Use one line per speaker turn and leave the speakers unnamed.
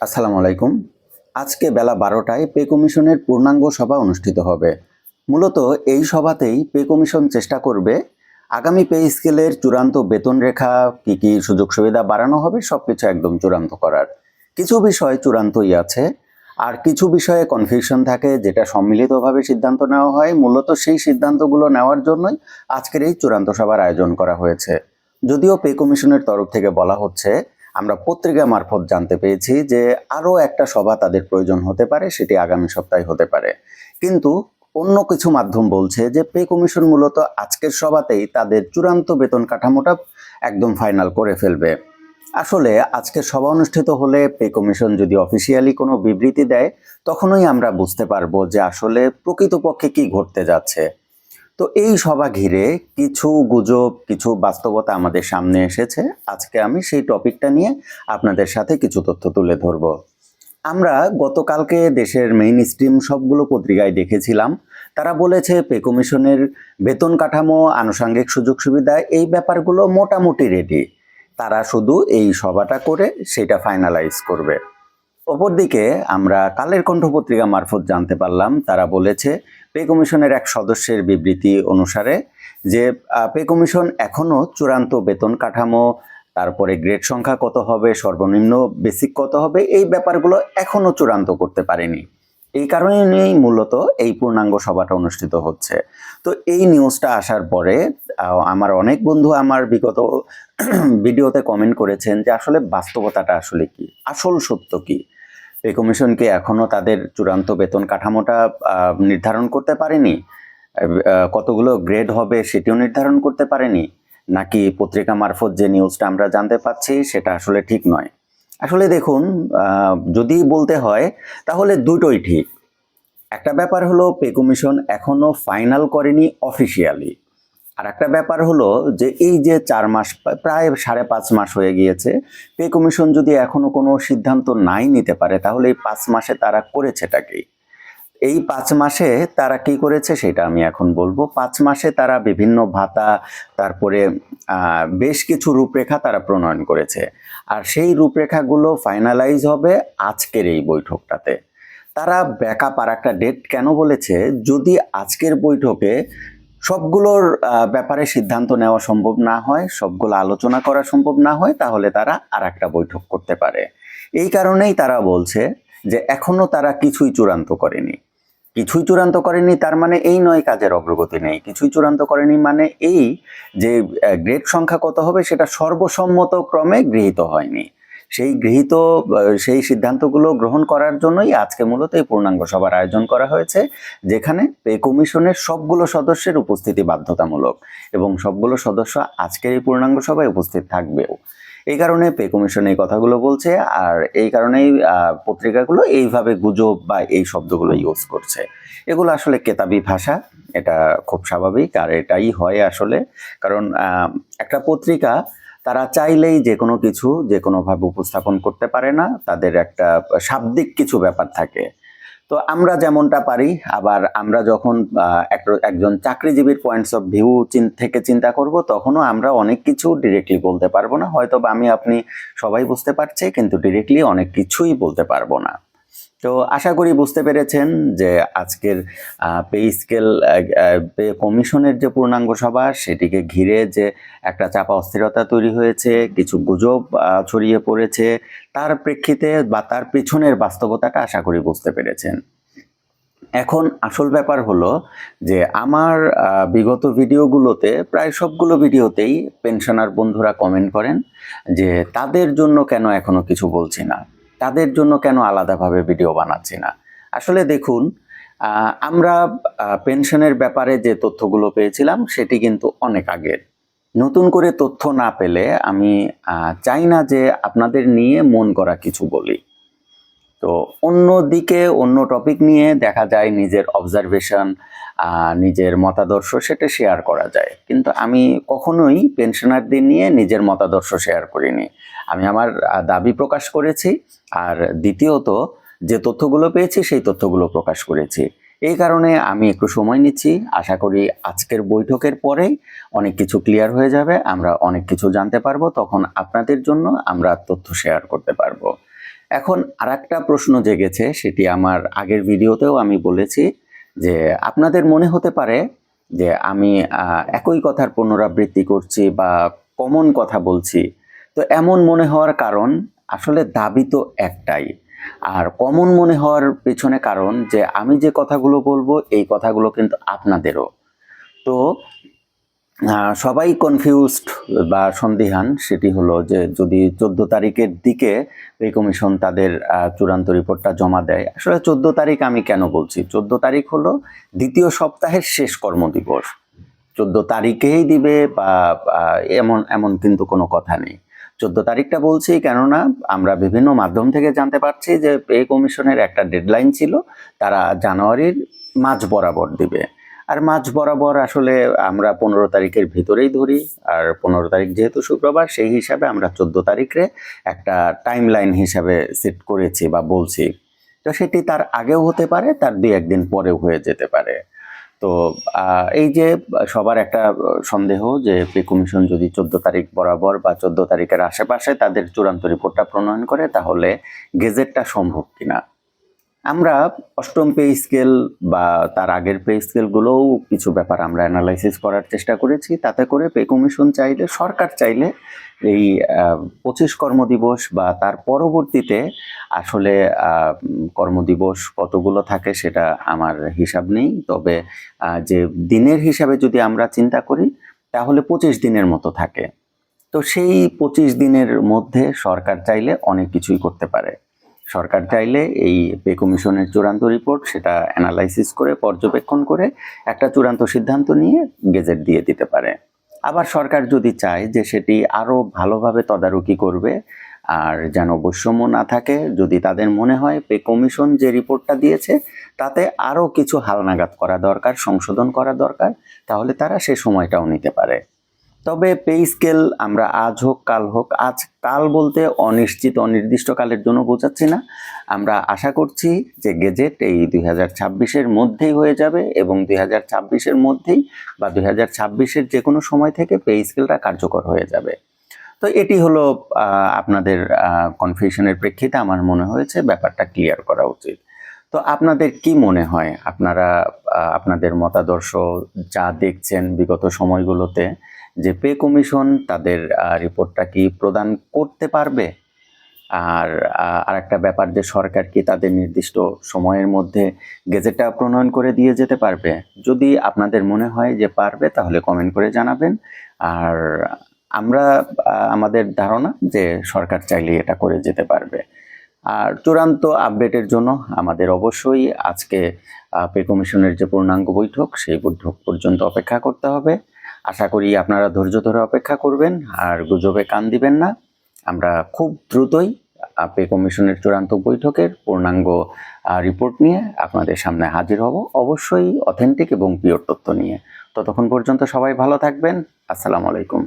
আসসালামু আলাইকুম। আজকে বেলা বারোটায় পে কমিশনের পূর্ণাঙ্গ সভা অনুষ্ঠিত হবে। মূলত এই সভাতেই পে কমিশন চেষ্টা করবে, আগামী পে স্কেলের চূড়ান্ত বেতন রেখা, কি কি সুযোগ সুবিধা বাড়ানো হবে সব কিছু একদম চূড়ান্ত করার। কিছু বিষয় চূড়ান্তই আছে, আর কিছু বিষয়ে কনফিউশন থাকে যেটা সম্মিলিতভাবে সিদ্ধান্ত নেওয়া হয়। মূলত সেই সিদ্ধান্তগুলো নেওয়ার জন্যই আজকের এই চূড়ান্ত সভার আয়োজন করা হয়েছে। যদিও পে কমিশনের তরফ থেকে বলা হচ্ছে আমরা পত্রিকা মারফত জানতে পেরেছি যে আরও একটা সভা তাদের প্রয়োজন হতে পারে, সেটি আগামী সপ্তাহে হতে পারে। কিন্তু অন্য কিছু মাধ্যম বলছে যে পে কমিশন মূলত আজকের সভাতেই তাদের চূড়ান্ত বেতন কাঠামোটা একদম ফাইনাল করে ফেলবে। আসলে আজকের সভা অনুষ্ঠিত হলে পে কমিশন যদি অফিসিয়ালি কোনো বিবৃতি দেয়, তখনই আমরা বুঝতে পারব যে আসলে প্রকৃতপক্ষে কি ঘটতে যাচ্ছে। তো এই সভা ঘিরে কিছু গুজব, কিছু বাস্তবতা আমাদের সামনে এসেছে। আজকে আমি সেই টপিকটা নিয়ে আপনাদের সাথে কিছু তথ্য তুলে ধরব। আমরা গতকালকে দেশের মেইন স্ট্রিম সবগুলো পত্রিকায় দেখেছিলাম। তারা বলেছে পে কমিশনের বেতন কাঠামো, আনুষাঙ্গিক সুযোগ সুবিধা, এই ব্যাপারগুলো মোটামুটি রেডি তারা শুধু এই সভাটা করে সেটা ফাইনালাইজ করবে। অপরদিকে আমরা কালের কণ্ঠ পত্রিকা মারফত জানতে পারলাম। তারা বলেছে পে কমিশনের এক সদস্যের বিবৃতি অনুসারে যে পে কমিশন এখনও চূড়ান্ত বেতন কাঠামো, তারপরে গ্রেড সংখ্যা কত হবে, সর্বনিম্ন বেসিক কত হবে, এই ব্যাপারগুলো এখনও চূড়ান্ত করতে পারেনি। এই কারণেই মূলত এই পূর্ণাঙ্গ সভাটা অনুষ্ঠিত হচ্ছে। তো এই নিউজটা আসার পরে আমার অনেক বন্ধু আমার বিগত ভিডিওতে কমেন্ট করেছেন যে আসলে বাস্তবতাটা আসলে কি? আসল সত্য কি? পে কমিশন কি এখনও তাদের চূড়ান্ত বেতন কাঠামোটা নির্ধারণ করতে পারেনি। কতগুলো গ্রেড হবে সেটিও নির্ধারণ করতে পারেনি। নাকি পত্রিকা মারফত যে নিউজটা আমরা জানতে পাচ্ছি সেটা আসলে ঠিক নয়। আসলে দেখুন যদি বলতে হয়, তাহলে দুটোই ঠিক। একটা ব্যাপার হলো, পে কমিশন এখনও ফাইনাল করেনি অফিসিয়ালি। আর একটা ব্যাপার হলো যে এই যে চার মাস, প্রায় সাড়ে পাঁচ মাস হয়ে গিয়েছে, পে কমিশন যদি এখনও কোনো সিদ্ধান্ত নাই নিতে পারে, তাহলে এই পাঁচ মাসে তারা করেছেটা কি? এই পাঁচ মাসে তারা কি করেছে সেটা আমি এখন বলব। পাঁচ মাসে তারা বিভিন্ন ভাতা, তারপরে বেশ কিছু রূপরেখা তারা প্রণয়ন করেছে। আর সেই রূপরেখাগুলো ফাইনালাইজ হবে আজকের এই বৈঠকটাতে। তারা ব্যাকআপ আর একটা ডেট কেন বলেছে? যদি আজকের বৈঠকে সবগুলোর ব্যাপারে সিদ্ধান্ত নেওয়া সম্ভব না হয়, সবগুলো আলোচনা করা সম্ভব না হয়, তাহলে তারা আর একটা বৈঠক করতে পারে। এই কারণেই তারা বলছে যে এখনও তারা কিছুই চূড়ান্ত করেনি। কিছুই চূড়ান্ত করেনি তার মানে এই নয় কাজের অগ্রগতি নেই। কিছুই চূড়ান্ত করেনি মানে এই যে গ্রেড সংখ্যা কত হবে সেটা সর্বসম্মত ক্রমে গৃহীত হয়নি। সেই গৃহীত, সেই সিদ্ধান্তগুলো গ্রহণ করার জন্যই আজকে মূলত এই পূর্ণাঙ্গ সভার আয়োজন করা হয়েছে, যেখানে পে কমিশনের সবগুলো সদস্যের উপস্থিতি বাধ্যতামূলক এবং সবগুলো সদস্য আজকের এই পূর্ণাঙ্গ সভায় উপস্থিত থাকবেও। এই কারণে পে কমিশন এই কথাগুলো বলছে আর এই কারণেই পত্রিকাগুলো এইভাবে গুজব বা এই শব্দগুলো ইউজ করছে। এগুলো আসলে কেতাবি ভাষা, এটা খুব স্বাভাবিক আর এটাই হয় আসলে। কারণ একটা পত্রিকা তারা চাইলেই যে কোনো কিছু, যে কোনোভাবে উপস্থাপন করতে পারে না, তাদের একটা শাব্দিক কিছু ব্যাপার থাকে। তো আমরা যেমনটা পারি, আবার আমরা যখন একজন চাকরিজীবীর পয়েন্টস অফ ভিউ থেকে চিন্তা করব, তখনও আমরা অনেক কিছু ডিরেক্টলি বলতে পারব না। হয়তো বা আমি, আপনি সবাই বুঝতে পারছি, কিন্তু ডিরেক্টলি অনেক কিছুই বলতে পারব না। তো আশা করি বুঝতে পেরেছেন যে আজকের পে স্কেল পে কমিশনের যে পূর্ণাঙ্গ সভা, সেটিকে ঘিরে যে একটা চাপা অস্থিরতা তৈরি হয়েছে, কিছু গুজব ছড়িয়ে পড়েছে, তার প্রেক্ষিতে বা তার পেছনের বাস্তবতাটা আশা করি বুঝতে পেরেছেন। এখন আসল ব্যাপার হলো যে আমার বিগত ভিডিওগুলোতে প্রায় সবগুলো ভিডিওতেই পেনশনার বন্ধুরা কমেন্ট করেন যে তাদের জন্য কেন এখনও কিছু বলছি না। তাদের জন্য কেন আলাদাভাবে ভিডিও বানাচ্ছি না? আসলে দেখুন আমরা পেনশনের ব্যাপারে যে তথ্যগুলো পেয়েছিলাম, সেটি কিন্তু অনেক আগের। নতুন করে তথ্য না পেলে আমি চাই না যে আপনাদের নিয়ে মন করা কিছু বলি। তো অন্য দিকে অন্য টপিক নিয়ে দেখা যায় নিজের অবজারভেশন নিজের মতাদর্শ সেটা শেয়ার করা যায়। কিন্তু আমি কখনোই পেনশনারদের নিয়ে নিজের মতাদর্শ শেয়ার করিনি। আমি আমার দাবি প্রকাশ করেছি আর দ্বিতীয়ত, যে তথ্যগুলো পেয়েছি সেই তথ্যগুলো প্রকাশ করেছি। এই কারণে আমি একটু সময় নিচ্ছি। আশা করি আজকের বৈঠকের পরেই অনেক কিছু ক্লিয়ার হয়ে যাবে। আমরা অনেক কিছু জানতে পারব। তখন আপনাদের জন্য আমরা তথ্য শেয়ার করতে পারব। এখন আর একটা প্রশ্ন জেগেছে, সেটি আমার আগের ভিডিওতেও আমি বলেছি যে আপনাদের মনে হতে পারে যে আমি একই কথার পুনরাবৃত্তি করছি বা কমন কথা বলছি। তো এমন মনে হওয়ার কারণ আসলে দাবি তো একটাই। আর কমন মনে হওয়ার পেছনে কারণ যে আমি যে কথাগুলো বলব, এই কথাগুলো কিন্তু আপনাদেরও। তো সবাই কনফিউজড বা সন্দিহান, সেটি হলো যে যদি চোদ্দ তারিখের দিকে পে কমিশন তাদের চূড়ান্ত রিপোর্টটা জমা দেয়, আসলে চোদ্দ তারিখ আমি কেন বলছি? চোদ্দ তারিখ হলো দ্বিতীয় সপ্তাহের শেষ কর্মদিবস চোদ্দ তারিখেই দিবে বা এমন এমন কিন্তু কোনো কথা নেই। চোদ্দ তারিখটা বলছি কেননা আমরা বিভিন্ন মাধ্যম থেকে জানতে পারছি যে পে কমিশনের একটা ডেডলাইন ছিল, তারা জানুয়ারির মাঝ বরাবর দিবে। আর মাঝ বরাবর আসলে আমরা পনেরো তারিখের ভিতরেই ধরি, আর পনেরো তারিখ যেহেতু শুক্রবার, সেই হিসাবে আমরা চোদ্দ তারিখে একটা টাইম লাইন হিসাবে সেট করেছি বা বলছি। তো সেটি তার আগেও হতে পারে, তার দুই একদিন পরেও হয়ে যেতে পারে। তো এই যে সবার একটা সন্দেহ যে পে কমিশন যদি চোদ্দ তারিখ বরাবর বা চোদ্দ তারিখের আশেপাশে তাদের চূড়ান্ত রিপোর্টটা প্রণয়ন করে, তাহলে গেজেটটা সম্ভব কিনা? আমরা অষ্টম পে স্কেল বা তার আগের পে স্কেলগুলোও কিছু ব্যাপার আমরা অ্যানালাইসিস করার চেষ্টা করেছি। তাতে করে পে কমিশন চাইলে, সরকার চাইলে এই পঁচিশ কর্মদিবস বা তার পরবর্তীতে আসলে কর্মদিবস কতগুলো থাকে সেটা আমার হিসাব নেই। তবে যে দিনের হিসাবে যদি আমরা চিন্তা করি, তাহলে পঁচিশ দিনের মতো থাকে। তো সেই পঁচিশ দিনের মধ্যে সরকার চাইলে অনেক কিছুই করতে পারে। সরকার চাইলে এই পে কমিশনের চূড়ান্ত রিপোর্ট সেটা অ্যানালাইসিস করে, পর্যবেক্ষণ করে একটা চূড়ান্ত সিদ্ধান্ত নিয়ে গেজেট দিয়ে দিতে পারে। আবার সরকার যদি চায় যে সেটি আরও ভালোভাবে তদারকি করবে আর যেন বৈষম্য না থাকে, যদি তাদের মনে হয় পে কমিশন যে রিপোর্টটা দিয়েছে তাতে আরও কিছু হালনাগাদ করা দরকার, সংশোধন করা দরকার, তাহলে তারা সে সময়টাও নিতে পারে। তবে পে স্কেল আমরা আজ হোক, কাল হোক, আজ কাল বলতে অনিশ্চিত অনির্দিষ্ট কালের জন্য বোঝাচ্ছি না। আমরা আশা করছি যে গেজেট এই দুই হাজার ছাব্বিশের মধ্যেই হয়ে যাবে এবং দুই হাজার ছাব্বিশের মধ্যেই বা দুই হাজার ছাব্বিশের যে কোনো সময় থেকে পে স্কেলটা কার্যকর হয়ে যাবে। তো এটি হলো আপনাদের কনফিউশনের প্রেক্ষিতে আমার মনে হয়েছে ব্যাপারটা ক্লিয়ার করা উচিত। তো আপনাদের কি মনে হয়? আপনারা আপনাদের মতাদর্শ যা দেখছেন বিগত সময়গুলোতে, যে পে কমিশন তাদের রিপোর্টটা কি প্রদান করতে পারবে? আর আরেকটা ব্যাপার যে সরকার কি তাদের নির্দিষ্ট সময়ের মধ্যে গেজেটটা প্রণয়ন করে দিয়ে যেতে পারবে? যদি আপনাদের মনে হয় যে পারবে, তাহলে কমেন্ট করে জানাবেন। আর আমরা আমাদের ধারণা যে সরকার চাইলে এটা করে যেতে পারবে। আর চূড়ান্ত আপডেটের জন্য আমাদের অবশ্যই আজকে পে কমিশনের যে পূর্ণাঙ্গ বৈঠক, সেই বৈঠক পর্যন্ত অপেক্ষা করতে হবে। আশা করি আপনারা ধৈর্য ধরে অপেক্ষা করবেন, আর গুজবে কান দিবেন না। আমরা খুব দ্রুতই পে কমিশনের চূড়ান্ত বৈঠকের পূর্ণাঙ্গ রিপোর্ট নিয়ে আপনাদের সামনে হাজির হব। অবশ্যই অথেন্টিক এবং পিওর তথ্য নিয়ে। ততক্ষণ পর্যন্ত সবাই ভালো থাকবেন। আসসালামু আলাইকুম।